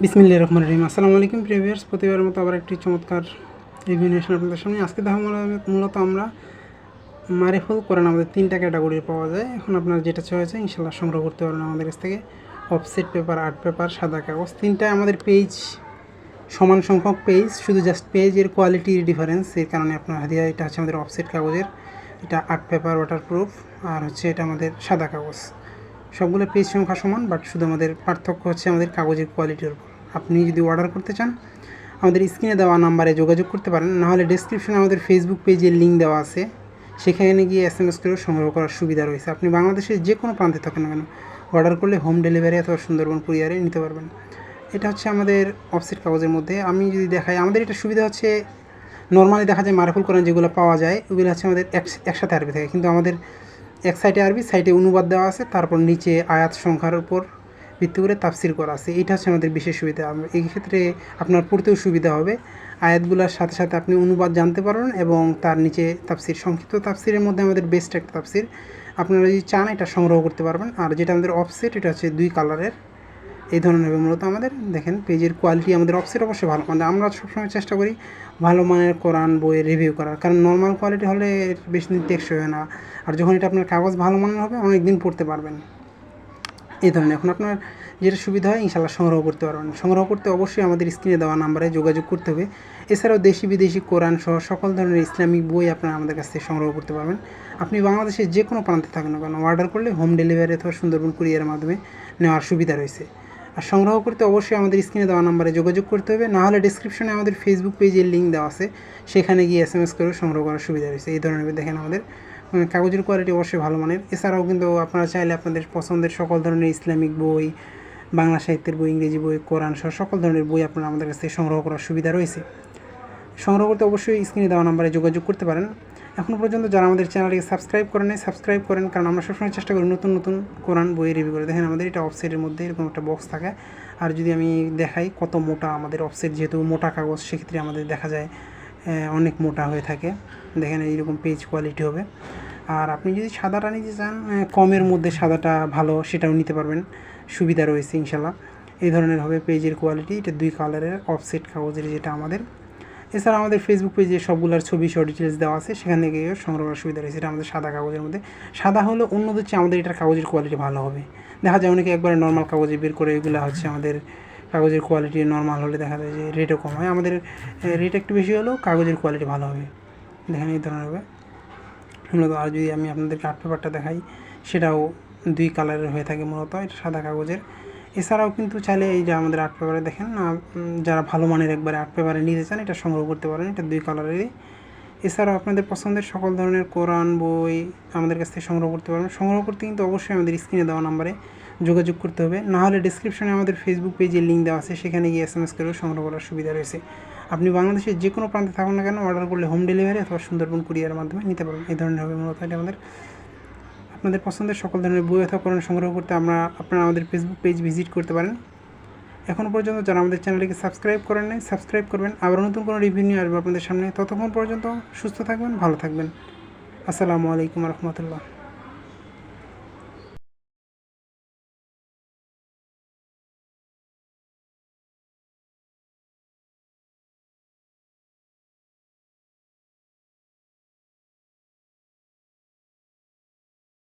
বিসমিল্লা রহমান রহিম। আসসালামু আলাইকুম প্রিভিয়ার্স প্রতিবারের মতো আবার একটি চমৎকার আসলাম আপনাদের সামনে। আজকে দেখা মূল- মূলত আমরা মারিফুল করেন আমাদের তিনটা ক্যাটাগরির পাওয়া যায়। এখন আপনার যেটা হয়েছে ইনশাল্লাহ সংগ্রহ করতে পারবেন আমাদের কাছ থেকে। অফসেট পেপার আর্ট পেপার সাদা কাগজ। তিনটা আমাদের পেজ সমান সংখ্যক পেজ শুধু জাস্ট পেজের কোয়ালিটির ডিফারেন্স এর কারণে আপনার হাদিয়া এটা হচ্ছে আমাদের অফসেট কাগজের। এটা আর্ট পেপার ওয়াটারপ্রুফ আর হচ্ছে এটা আমাদের সাদা কাগজ। সবগুলো পেজ সংখ্যা সমান বাট শুধু আমাদের পার্থক্য হচ্ছে আমাদের কাগজের কোয়ালিটির উপর। আপনি যদি অর্ডার করতে চান, আমাদের স্ক্রিনে দেওয়া নাম্বারে যোগাযোগ করতে পারেন। নাহলে ডিসক্রিপশনে আমাদের ফেসবুক পেজের লিঙ্ক দেওয়া আছে। সেখানে গিয়ে এস এম এস করে সংগ্রহ করার সুবিধা রয়েছে। আপনি বাংলাদেশের যে কোনো প্রান্তে থাকেন না কেন অর্ডার করলে হোম ডেলিভারি অথবা সুন্দরবন কুরিয়ারে নিতে পারবেন। এটা হচ্ছে আমাদের অফসেট কাগজের মধ্যে। আমি যদি দেখাই, আমাদের এটা সুবিধা হচ্ছে নর্মালি দেখা যায় মারফুল করেন যেগুলো পাওয়া যায়, ওগুলো হচ্ছে আমাদের এক- একসাথে আরবি থাকে। কিন্তু আমাদের এক সাইডে আরবি সাইডে অনুবাদ দেওয়া আছে। তারপর নিচে আয়াত সংখ্যার উপর ভিত্তি করে তাফসির করা আছে। এটা হচ্ছে আমাদের বিশেষ সুবিধা। এই ক্ষেত্রে আপনার পড়তেও সুবিধা হবে। আয়াতগুলোর সাথে সাথে আপনি অনুবাদ জানতে পারবেন এবং তার নিচে তাফসির, সংক্ষিপ্ত তাফসিরের মধ্যে আমাদের বেস্ট একটা তাফসির। আপনারা যদি চান এটা সংগ্রহ করতে পারবেন। আর যেটা আমাদের অফসেট এটা হচ্ছে দুই কালারের। এই ধরনের হবে মূলত আমাদের। দেখেন, পেজের কোয়ালিটি আমাদের অফসেট অবশ্যই ভালো। মানে আমরা সবসময় চেষ্টা করি ভালো মানের কোরআন বইয়ের রিভিউ করার। কারণ নর্মাল কোয়ালিটি হলে বেশি দিন টেকসই হয় না। আর যখন এটা আপনার কাগজ ভালো মানের হবে অনেক দিন পড়তে পারবেন। এই ধরনের। এখন আপনার যেটা সুবিধা হয় ইনশাল্লাহ সংগ্রহ করতে পারবেন। সংগ্রহ করতে অবশ্যই আমাদের স্ক্রিনে দেওয়া নাম্বারে যোগাযোগ করতে হবে। এছাড়াও দেশি বিদেশি কোরআন সহ সকল ধরনের ইসলামিক বই আপনারা আমাদের কাছ থেকে সংগ্রহ করতে পারবেন। আপনি বাংলাদেশের যে কোনো প্রান্তে থাকেন কেন, অর্ডার করলে হোম ডেলিভারি অথবা সুন্দরবন কুরিয়ারের মাধ্যমে নেওয়ার সুবিধা রয়েছে। আর সংগ্রহ করতে অবশ্যই আমাদের স্ক্রিনে দেওয়া নাম্বারে যোগাযোগ করতে হবে। না হলে ডিসক্রিপশনে আমাদের ফেসবুক পেজের লিঙ্ক দেওয়া আছে। সেখানে গিয়ে এস এম এস করে সংগ্রহ করার সুবিধা রয়েছে। এই ধরনের দেখেন আমাদের কাগজের কোয়ালিটি অবশ্যই ভালো মানের। এছাড়াও কিন্তু আপনারা চাইলে আপনাদের পছন্দের সকল ধরনের ইসলামিক বই, বাংলা সাহিত্যের বই, ইংরেজি বই, কোরআন সহ সকল ধরনের বই আপনারা আমাদের কাছ সংগ্রহ করার সুবিধা রয়েছে। সংগ্রহ করতে অবশ্যই স্ক্রিনে দেওয়া নাম্বারে যোগাযোগ করতে পারেন। এখনও পর্যন্ত যারা আমাদের চ্যানেলটিকে সাবস্ক্রাইব করেন সাবস্ক্রাইব করেন, কারণ আমরা সবসময় চেষ্টা করি নতুন নতুন কোরআন বই রিভিউ করে। দেখেন, আমাদের এটা অফসেটের মধ্যে এরকম একটা বক্স থাকে। আর যদি আমি দেখাই কত মোটা আমাদের অফসেট যেহেতু মোটা কাগজ, সেক্ষেত্রে আমাদের দেখা যায় অনেক মোটা হয়ে থাকে। দেখেন, এইরকম পেজ কোয়ালিটি হবে। আর আপনি যদি সাদাটা নিতে চান কমের মধ্যে সাদাটা ভালো, সেটাও নিতে পারবেন। সুবিধা রয়েছে ইনশাল্লাহ এই ধরনের হবে পেজের কোয়ালিটি এটা দুই কালারের অফসেট কাগজের যেটা আমাদের। এছাড়া আমাদের ফেসবুক পেজে সবগুলোর ছবি সহ ডিটেলস দেওয়া আছে, সেখান থেকে সংগ্রহ করার সুবিধা রয়েছে। এটা আমাদের সাদা কাগজের মধ্যে। সাদা হলে অন্যদের চেয়ে আমাদের এটার কাগজের কোয়ালিটি ভালো হবে। দেখা যায় অনেকে একবারে নর্মাল কাগজে বের করে, এগুলো হচ্ছে আমাদের কাগজের কোয়ালিটি নর্মাল হলে দেখা যায় যে রেটও কম হয়। আমাদের রেট একটু বেশি হলেও কাগজের কোয়ালিটি ভালো হবে। দেখেন এই ধরনের হবে। মূলত আর যদি আমি আপনাদেরকে আর্ট পেপারটা দেখাই, সেটাও দুই কালারের হয়ে থাকে মূলত, এটা সাদা কাগজের। এছাড়াও কিন্তু চাইলে এই যে আমাদের আর্ট পেপারে দেখেন যারা ভালো মানের একবারে আর্ট পেপারে নিতে চান, এটা সংগ্রহ করতে পারেন, এটা দুই কালারেরই এছাড়াও আপনাদের পছন্দের সকল ধরনের কোরআন, বই আমাদের কাছ থেকে সংগ্রহ করতে পারবেন। সংগ্রহ করতে কিন্তু অবশ্যই আমাদের স্ক্রিনে দেওয়া নাম্বারে যোগাযোগ করতে হবে। না হলে ডিসক্রিপশনে আমাদের ফেসবুক পেজের লিঙ্ক দেওয়া আছে, সেখানে গিয়ে এস এম এস করেও সংগ্রহ করার সুবিধা রয়েছে। আপনি বাংলাদেশের যে কোনো প্রান্তে থাকুন না কেন অর্ডার করলে হোম ডেলিভারি অথবা সুন্দরবন কুরিয়ারের মাধ্যমে নিতে পারবেন। এই ধরনের হবে মূলত এটা আমাদের, আপনাদের পছন্দের সকল ধরনের বই অথবা কোরআন সংগ্রহ করতে আমরা, আপনারা আমাদের ফেসবুক পেজ ভিজিট করতে পারেন। এখনও পর্যন্ত যারা আমাদের চ্যানেলটিকে সাবস্ক্রাইব করেন নাই সাবস্ক্রাইব করবেন। আবার নতুন কোনো রিভিউ নিয়ে আসব আপনাদের সামনে। ততক্ষণ পর্যন্ত সুস্থ থাকবেন, ভালো থাকবেন। আসসালামু আলাইকুম রহমতুল্লাহ।